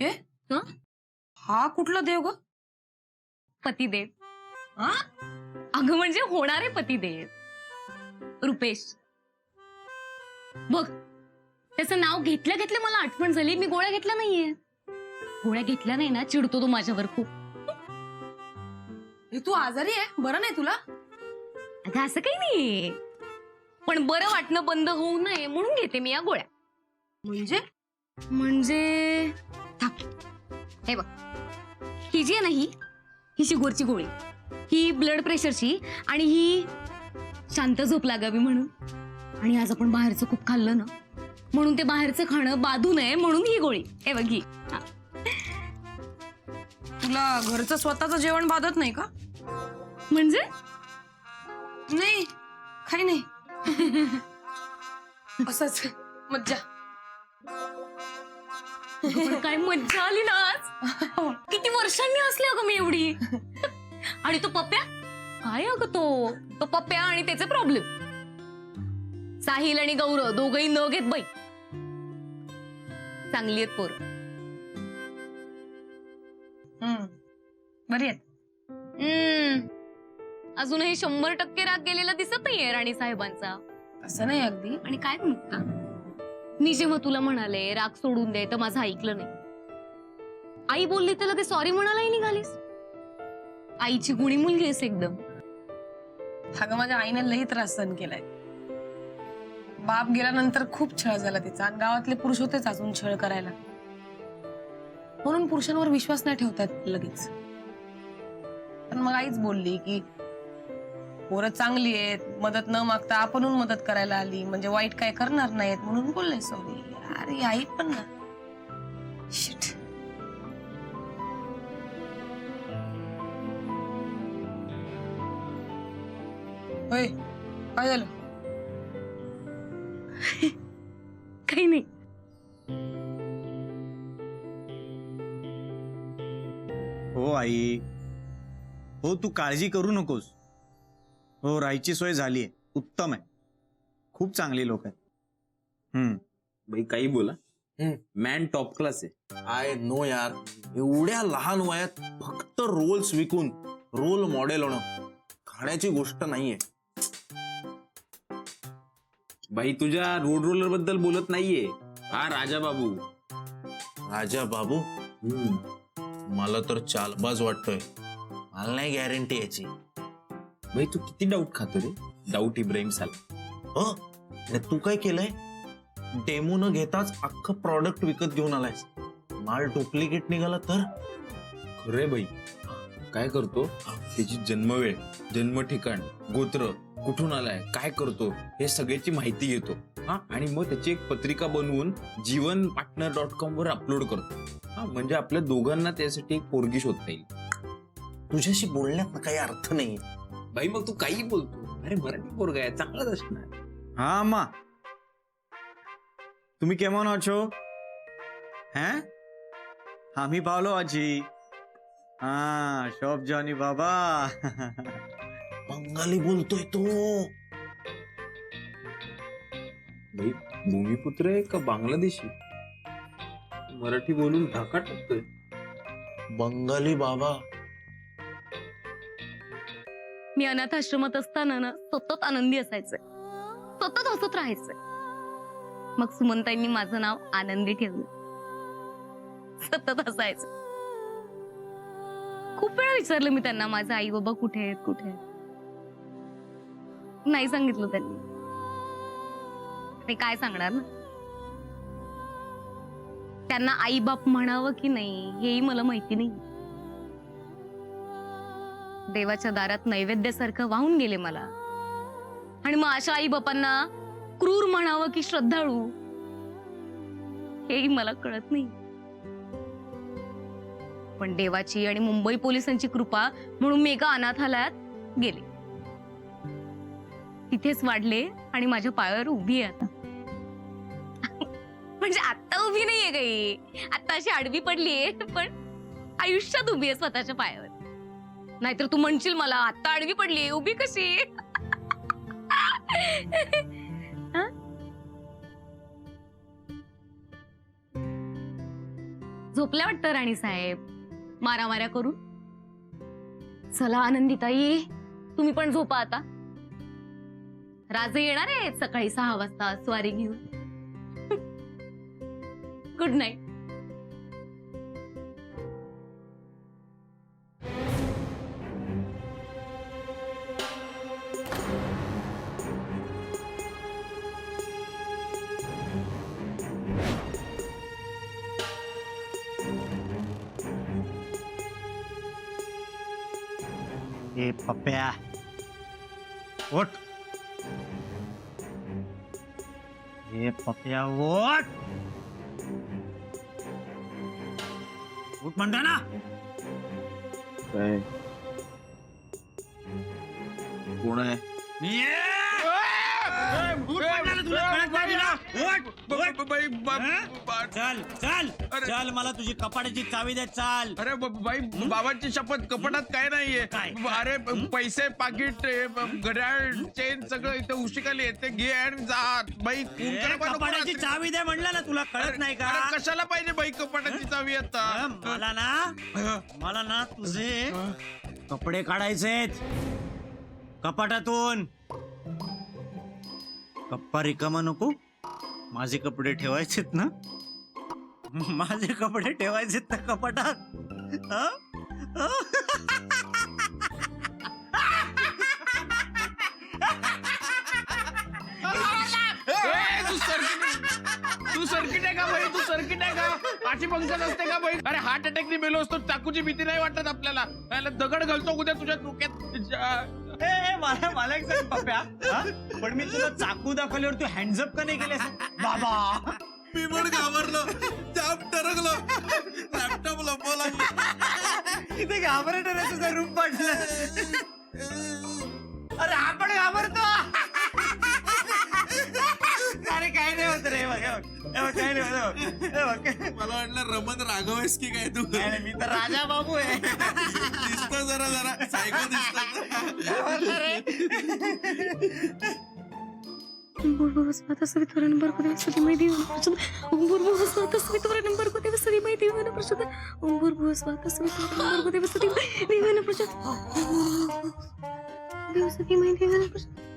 हे हं? हा कुठला देव ग? पतिदेव. हा? अगं म्हणजे होणारे पतिदेव. रुपेश. बघ त्याचं नाव घेतल्या घेतल्या मला आठवण झाली. मी गोळ्या घेतल्या नाहीये. गोळ्या घेतल्या नाही ना चिडतो तो माझ्यावर खूप. हे तू आजारी आहे? बरं नाही तुला? अगं असं काही नाहीये. पण बरं वाटणं बंद होऊ नये म्हणून घेते मी या गोळ्या. म्हणजे? म्हणजे थांब. हे बघ. ही जी आहे ना ही ही शुगरची गोळी. ही ब्लड प्रेशरची आणि ही शांत झोप लागावी म्हणून. आणि आज आपण बाहेरचं खूप खाल्लं ना म्हणून ते बाहेरचं खाणं बाधू नये म्हणून ही गोळी. हे बघ ही. हा. तुला घरचं स्वतःचं जेवण बाधत नाही का? म्हणजे? नाही. काही नाही. असंच. मज्जा. पण काय मज्जा आली ना आज. किती वर्षांनी असले अगं मी एवढी. आणि तो पप्प्या? काय अगं तो? तो पप्प्या आणि त्याचे प्रॉब्लेम साहिल आणि गौरव दोघही न घेत बाई. चांगली आहेत पोर. बरी आहेत. अजूनही शंभर टक्के राग गेलेला दिसत नाहीये राणी साहेबांचा असं नाही अगदी. आणि काय म्हणता? मी जेव्हा तुला म्हणाले राग सोडून दे तर माझं ऐकलं नाही. आई बोलली तर लगेच सॉरी म्हणालाही निघालीस. आईची गुणी मुलगी आहेस एकदम. अगं माझ्या आईने लई त्रास सहन केलाय. बाप गेल्यानंतर खूप छळ झाला तिचा. आणि गावातले पुरुष होतेच अजून छळ करायला. म्हणून पुरुषांवर विश्वास नाही ठेवतात लगेच. पण मग आईच बोलली की पोरं चांगली आहेत मदत न मागता आपणहून मदत करायला आली म्हणजे वाईट काय करणार नाहीत म्हणून बोलले सॉरी. अरे आई पण ना. शिट होय काय झालं? काही नाही. हो आई. हो तू काळजी करू नकोस. हो राहायची सोय झाली आहे उत्तम आहे. खूप चांगली लोक आहेत. हम्म. भाई काही बोला. हम्म. मॅन टॉप क्लास आहे. आय नो यार एवढ्या लहान वयात फक्त रोल्स विकून रोल मॉडेल होणं खाण्याची गोष्ट नाहीये. भाई तुझ्या रोड रोलरबद्दल बोलत नाहीये. हा राजा बाबू राजा बाबू हम्म. मला तर चालबाज वाटतोय. मला नाही गॅरंटी याची. भाई तू किती डाऊट खातो रे? डाऊट इब्राहिम साल. हो? आणि तू काय केलंय? डेमो न घेताच अख्खं प्रॉडक्ट विकत घेऊन आलायस. माल डुप्लिकेट निघाला तर? खरे भाई काय करतो? त्याची जन्मवेळ जन्म ठिकाण गोत्र कुठून आलाय काय करतो हे सगळ्याची माहिती घेतो. हा आणि मग त्याची एक पत्रिका बनवून जीवन पार्टनर डॉट कॉम वर अपलोड करतो. हा म्हणजे आपल्या दोघांना त्यासाठी एक पोरगी शोधता येईल. तुझ्याशी बोलण्यात काही अर्थ नाही बाई मग तू काही बोलतो. अरे मराठी पोरग आहे चांगलाच असणार. हा मा तुम्ही केमन आछो हो? हैं? आम्ही पावलो आजी. हा शॉप जॉनी बाबा. बंगाली बोलतोय तो. भाई भूमिपुत्र आहे का बांगलादेशी? मराठी बोलून ढाका टाकतोय. बंगाली बाबा. मी अनाथ आश्रमात असताना ना सतत आनंदी असायचंय सतत हसत राहायचंय मग सुमंताईंनी माझं नाव आनंदी ठेवलं. सतत हसायचं. खूप वेळा विचारलं मी त्यांना माझा आई बाबा कुठे आहेत? कुठे आहेत? नाही सांगितलं त्यांनी. ते काय सांगणार ना? त्यांना आई बाप म्हणावं की नाही हेही मला माहिती नाही. देवाच्या दारात नैवेद्यासारखं वाहून गेले मला. आणि मग अशा आई बापांना क्रूर म्हणावं की श्रद्धाळू हेही मला कळत नाही. पण देवाची आणि मुंबई पोलिसांची कृपा म्हणून मी एका अनाथालयात गेले. तिथेच वाढले आणि माझ्या पायावर उभी आहे आता. म्हणजे आता उभी नाहीये काही. आता अशी आडवी पडलीये पण आयुष्यात उभी आहे स्वतःच्या पायावर. नाहीतर तू म्हणशील मला आता आडवी पडली उभी कशी? झोपल्या वाटतं राणी साहेब? मारा माऱ्या करून? चला आनंदीताई तुम्ही पण झोपा आता. राजे येणार आहेत सकाळी सहा वाजता स्वारी घेऊन. गुड नाईट ओट ए पप्प्या ओट उठ म्हणतो ना कोण आहे ये! उठ म्हणाला तुला, कळत नाही तुला? उठ, हं? चल चल. अरे. चल मला तुझी कपाटाची चावी दे चाल. अरे ब- बाई बाबांची शपथ कपाटात काय नाहीये. काय? ब- अरे पैसे पाकिट ब- घड्याळ चेन सगळं इथं उशिकाली आहे ते घे आणि जा. बाई ए, नको कपाटाची रात्री. चावी दे म्हणलं ना तुला कळत नाही का? अरे कशाला पाहिजे बाई कपाटाची चावी आता? मला ना मला ना तुझे कपडे काढायचेत कपाटातून. कप्पा रिकामा नको. माझे कपडे ठेवायचेत ना? माझे कपडे ठेवायचेत ना कपाटात? तू सर्किट तू सर्किट आहे का बाई? तू सर्किट आहे का? पाठी पंक्चर असते का बाई? अरे हार्ट अटॅकने मेलो असतो चाकूची भीती नाही वाटत आपल्याला. दगड घालतो उद्या तुझ्या डोक्यात. ए, ए, मला मला एक सांग पप्प्या हं? पण मी तुला चाकू दाखवल्यावर तू हँडझप का नाही केलेस? बाबा. मी पण घाबरलो. जाम टरकलो. लॅपटॉप लपवला इथे घाबरट तुझा रूम पडलं. अरे आपण घाबरतो. अरे काय नाही होत रे बघ, काय नाही हे. हे. मला वाटलं रमण राघव आहेस की काय तू मी तर राजा बाबू आहे दिसत जरा जरा सायको दिसत Umburbuhos svitorana barkode vasadi mai diva prasada. Umburbuhos svitorana barkode vasadi mai diva prasada. Umburbuhos svitorana barkode vasadi mai diva prasada. Vasadi mai diva prasada.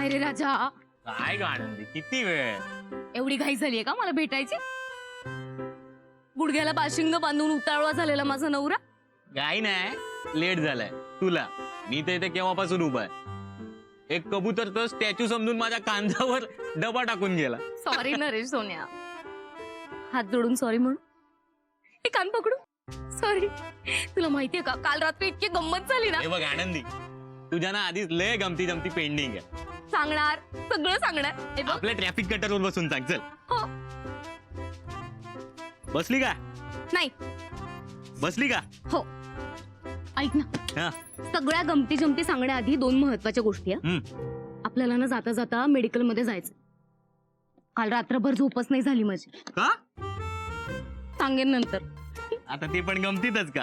काय रे राजा? काय गाणं किती वेळ? एवढी घाई झालीये का मला भेटायची? गुडघ्याला बाशिंग बांधून उतावळा झालेला माझा नवरा. काय नाही लेट झालाय. तुला. मी तर इथे केव्हापासून उभा आहे? एक कबूतर तर स्टॅच्यू समजून माझ्या कांद्यावर डबा टाकून गेला. सॉरी नरेश सोन्या. हात जोडून सॉरी म्हणून हे कान पकडू. सॉरी तुला माहितीये का काल रात्री इतकी गंमत झाली ना? हे बघ आनंदी. तुझ्या ना आधीच लय गमती जमती पेंडिंग आहे. सांगणार सगळं सांगणार. हे बघ, आपल्या ट्रॅफिक कटरवर बसून सांग चल. हो. बसली का? नाही. बसली का? हो. ऐक ना. हा. सगळ्या गमती जमती सांगण्याआधी दोन महत्त्वाच्या गोष्टी आहे आपल्याला ना जाता जाता मेडिकलमध्ये जायचं काल रात्रभर झोपच नाही झाली माझी. का? सांगेन नंतर. आता ते पण गमतीतच का?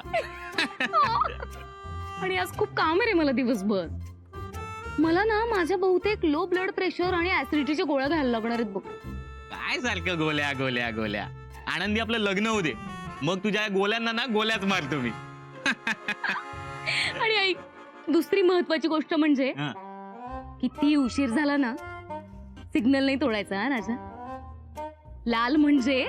आणि आज खूप काम आहे रे मला दिवसभर. मला ना माझ्या बहुतेक लो ब्लड प्रेशर आणि ऍसिडिटीच्या गोळ्या घ्यायला लागणार आहेत बघ. काय सारखं गोल्या गोल्या गोल्या. आनंदी आपलं लग्न होऊ दे. मग तुझ्या या गोल्यांना ना गोल्याच मारतो मी. आणि ऐक दुसरी महत्वाची गोष्ट म्हणजे हा. किती उशीर झाला ना सिग्नल नाही तोडायचा हा राजा? लाल म्हणजे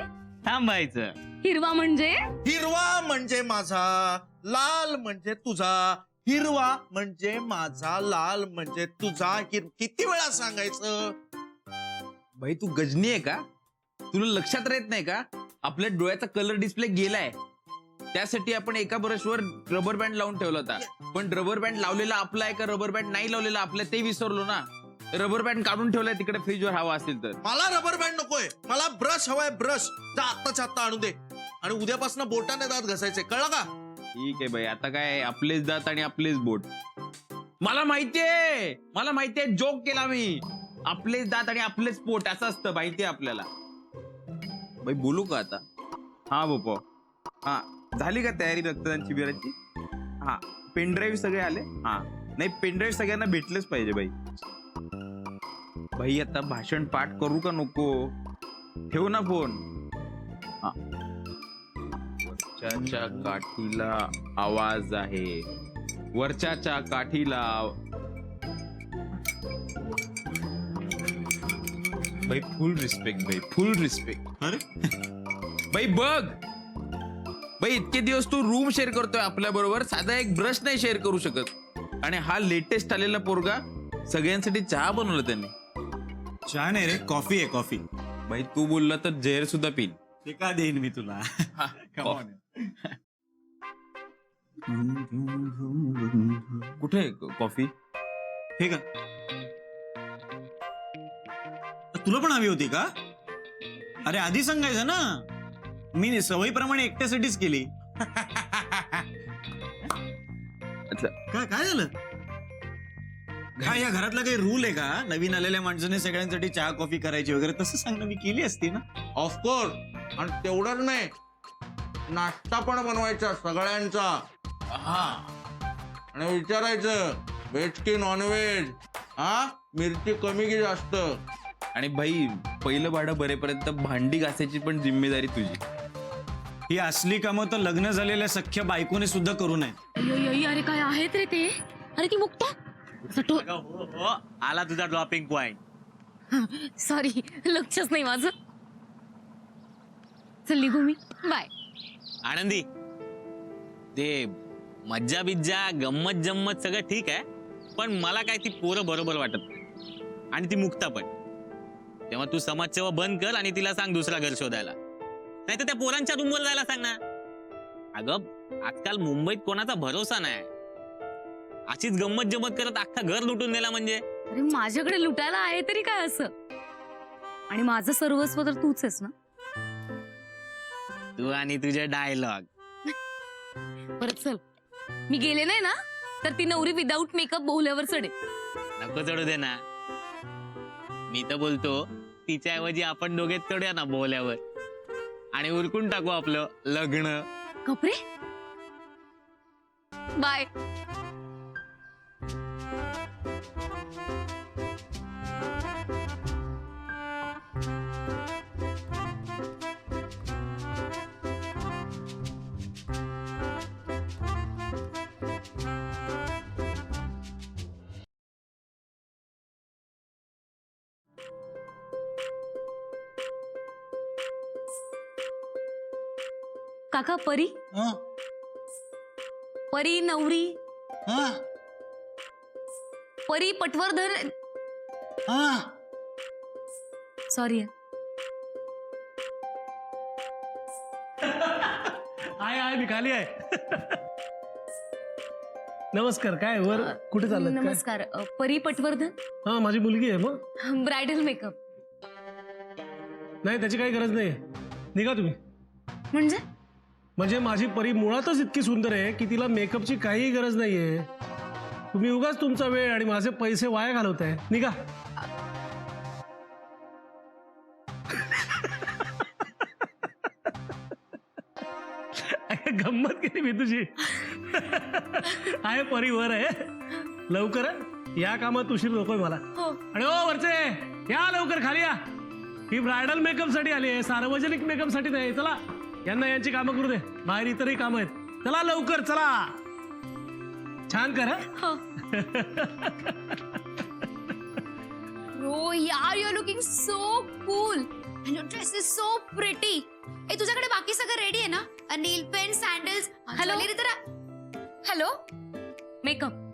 थांबायचं. हिरवा म्हणजे? हिरवा म्हणजे माझा लाल म्हणजे तुझा. हिरवा म्हणजे माझा लाल म्हणजे तुझा. हिर- किती वेळा सांगायचं? भाई तू गजनी आहे का? तुला लक्षात राहत नाही का? आपल्या डोळ्याचा कलर डिस्प्ले गेलाय. त्यासाठी आपण एका ब्रशवर रबर बँड लावून ठेवला होता. पण रबर बँड लावलेला आपला आहे का? रबर बँड नाही लावलेला आपला ते विसरलो ना. रबर बँड काढून ठेवलाय तिकडे फ्रीजवर हवा असेल तर. मला रबर बँड नकोय. मला ब्रश हवाय ब्रश जा आत्ताच्या आत्ता आणू दे. आणि उद्यापासून बोटाने दात घसायचे कळलं का? ठीक आहे भाई आता काय आपलेच दात आणि आपलेच बोट. मला माहितीये. मला माहितीये. जोक केला मी. आपलेच दात आणि आपलेच पोट असं असतं माहितीये आपल्याला. भाई बोलू का आता? हा बोपो हा. झाली का तयारी रक्तदान शिबिराची? हा. पेनड्राईव्ह सगळे आले? हा. नाही पेनड्राईव्ह सगळ्यांना भेटलेच पाहिजे भाई भाई आता भाषण पाठ करू का नको? ठेवू ना फोन हा. वरच्याच्या काठीला आवाज आहे. वरच्याच्या काठीला भाई फुल रिस्पेक्ट भाई फुल रिस्पेक्ट अरे? भाई बघ. भाई इतके दिवस तू रूम शेअर करतोय आपल्या बरोबर. साधा एक ब्रश नाही शेअर करू शकत. आणि हा लेटेस्ट आलेला पोरगा सगळ्यांसाठी चहा बनवला त्यांनी. चहा नाही रे कॉफी आहे कॉफी भाई तू बोलला तर जहर सुद्धा पिन. ते का देईन मी तुला? Come on. कुठे आहे कॉफी? हे का? तुला पण हवी होती का? अरे आधी सांगायचं ना. मी सवयीप्रमाणे एकट्यासाठीच केली. काय काय झालं? काय या घरातला काही रूल आहे का? नवीन आलेल्या माणसाने सगळ्यांसाठी चहा कॉफी करायची वगैरे? तसं सांग ना मी केली असती ना. ऑफकोर्स आणि तेवढंच नाही. नाश्ता पण बनवायचा सगळ्यांचा. हा. आणि विचारायचं व्हेज की नॉनव्हेज हा? मिरची कमी की जास्त? आणि भाई पहिलं भाडं भरेपर्यंत भांडी घासायची पण जिम्मेदारी तुझी. ही असली कामं तर लग्न झालेल्या सख्य बायकोने सुद्धा करू नये. अरे काय आहेत रे ते अरे ती मुक्त आला तुझा ड्रॉपिंग पॉइंट सॉरी लक्षच नाही माझं चल निघू मी बाय आनंदी ते मज्जा बिज्जा गंमत जम्मत सगळं ठीक आहे. पण मला काय ती पोरं बरोबर वाटत नाही. आणि ती मुक्ता पण. तेव्हा तू समाजसेवा बंद कर आणि तिला सांग दुसरा घर शोधायला. नाही तर त्या पोरांच्या रूमवर जायला सांग ना अगं आजकाल मुंबईत कोणाचा भरोसा नाही. अशीच गंमत जम्मत करत अख्खा घर लुटून दिला म्हणजे. अरे माझ्याकडे लुटायला आहे तरी काय असं? आणि माझं सर्वस्व तर तूच आहेस ना? तू आणि तुझे डायलॉग. परत चल. मी गेले नाही ना तर ती नवरी विदाऊट मेकअप बोहल्यावर चढे नको चढू दे ना. मी तर बोलतो तिच्याऐवजी आपण दोघे चढूया ना बोल्यावर आणि उरकून टाकू आपलं लग्न. कपरे. बाय काका परी? हं? परी नवरी? हं? परी पटवर्धन? हं? सॉरी आहे आहे मी खाली आहे. नमस्कार काय वर? कुठे चाललं नमस्कार. अ, परी पटवर्धन? हा माझी मुलगी आहे मग. Bridal makeup. नाही त्याची काही गरज नाही. निघा तुम्ही. म्हणजे? म्हणजे माझी परी मुळातच इतकी सुंदर आहे की तिला मेकअपची काहीही गरज नाहीये. तुम्ही उगाच तुमचा वेळ आणि माझे पैसे वाया घालवताय. निघा. गंमत केली मी तुझी. आहे परी वर आहे. लवकर? या कामात उशीर नकोय मला. हो. आणि ओ वरचे. या लवकर खाली या. ही ब्रायडल मेकअपसाठी आली आहे सार्वजनिक मेकअपसाठी नाही. चला. यांना यांची कामं करू दे. बाहेर इतरही कामं आहेत. चला लवकर चला. छान कर हं? यार you looking so cool and your dress is so pretty ए तुझ्याकडे बाकी सगळं रेडी आहे ना? Nail paint sandals Hello? Hello makeup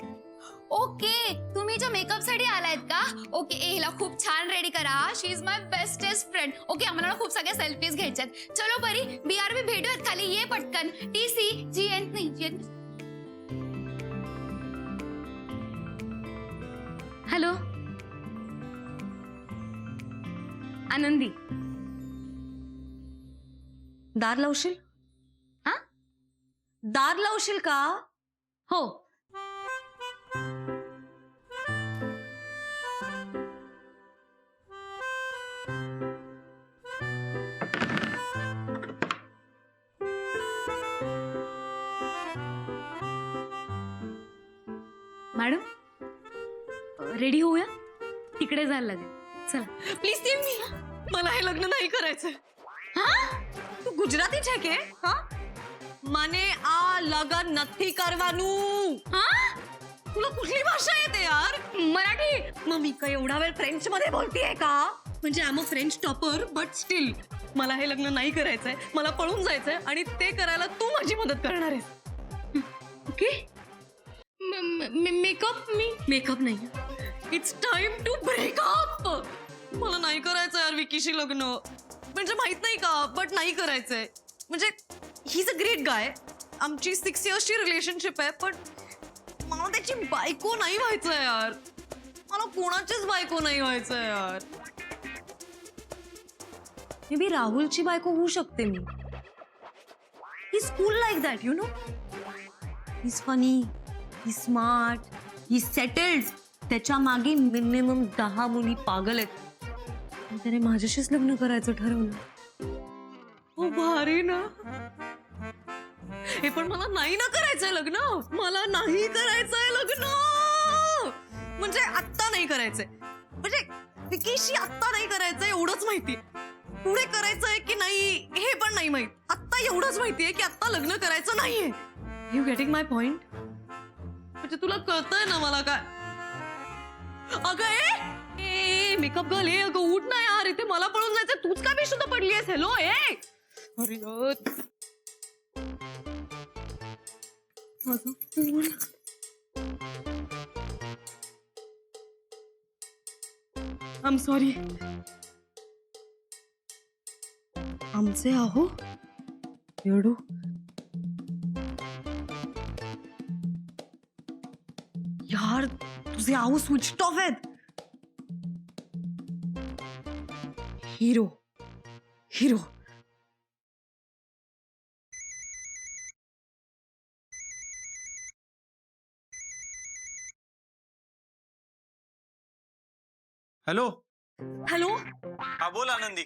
okay तुम्ही ज्या मेकअपसाठी आलायत का? ओके ए हिला खूप छान रेडी करा. She is my bestest friend okay आम्हाला खूप सगळ्या सेल्फीज घ्यायच्यात चलो परी बी आर बी भेटूयात खाली. ये पटकन. टी सी जी एन नाही जी एन हॅलो आनंदी. दार लावशील? हा? दार लावशील का? हो. रेडी होऊया तिकडे जायला लागेल चला प्लीज ती मी मला हे लग्न नाही करायचं हा तू गुजराती છે કે હા મને આ લગન નથી કરવાનું હા तुला कुठली भाषा येते यार मराठी मग मी काय एवढा वेळ फ्रेंच मध्ये बोलतीये का म्हणजे I am a French topper but still मला हे लग्न नाही करायचंय मला पळून जायचंय आणि ते करायला तू माझी मदत करणार आहेस ओके मेकअप मी मेकअप नाही It's time to break up मला नाही करायचं यार विकीशी लग्न. म्हणजे माहीत नाही का बट नाही करायचंय. म्हणजे he is a great guy आमची सिक्स इयर्सची रिलेशनशिप आहे पण मला त्याची बायको नाही व्हायचं यार. मला कोणाचीच बायको नाही व्हायचं यार. मे बी राहुलची बायको होऊ शकते मी. He school like that you know is funny he smart he settled त्याच्यामागे मिनिमम दहा मुली पागल आहेत. आणि त्याने माझ्याशीच लग्न करायचं ठरवलं. हो भारी ना. हे पण मला नाही ना करायचंय लग्न. मला नाही करायचंय लग्न. म्हणजे आत्ता नाही करायचंय. म्हणजे विकीशी आत्ता नाही करायचंय एवढंच माहिती पुढे करायचंय की नाही हे पण नाही माहीत. आत्ता एवढंच माहितीये की आत्ता लग्न करायचं नाहीये. यू गेटिंग माय पॉइंट म्हणजे तुला कळतंय ना मला काय? अगं ए, ए मेकअप गर्ल ए अगं उठ ना यार इथे मला पळून जायचं तूच का बेशुद्ध पडली आहेस हॅलो ए! अरे यार. माझा फोन आम सॉरी आमचे आहो. एवढू यार आहो स्विच ऑफ आहेत हिरो हिरो हॅलो हॅलो हा बोल आनंदी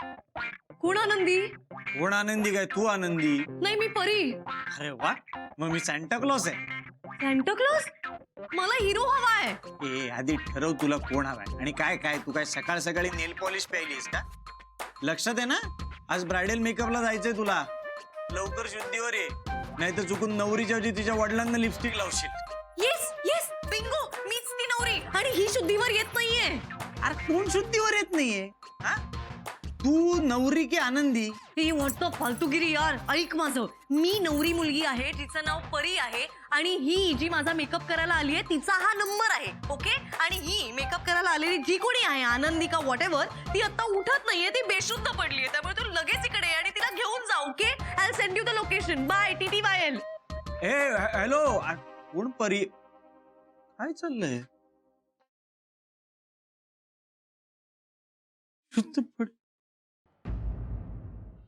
कोण आनंदी कोण आनंदी काय तू आनंदी नाही मी परी अरे वा मग मी सॅन्टा क्लॉस आहे मला हिरो हवाय ए आधी ठरव तुला कोण हवाय आणि काय काय? तू काय सकाळ सकाळी नेल पॉलिश प्यायलीस का? लक्षात आहे ना. आज ब्रायडल मेकअपला जायचंय तुला. लवकर शुद्धीवर ये. नाही तर चुकून नवरीच्या ऐवजी तिच्या वडिलांना लिपस्टिक लावशील. येस येस बिंगो मीच ती नवरी. आणि ही शुद्धीवर येत नाहीये. अरे कोण शुद्धीवर येत नाहीये? तू नवरी की आनंदी? ही वाटत फालतूगिरी यार. ऐक माझं. मी नवरी मुलगी आहे तिचं नाव परी आहे आणि ही जी माझा मेकअप करायला आली आहे तिचा हा नंबर आहे ओके आणि ही मेकअप करायला आलेली जी कोणी आहे आनंदी का वॉट एव्हर ती आता उठत नाहीये ती बेशुद्ध पडली आहे त्यामुळे तू लगेच इकडे ये आणि तिला घेऊन जा okay I send you the location bye T T Y L A hello कोण परी? काय चाललंय? शुद्ध पड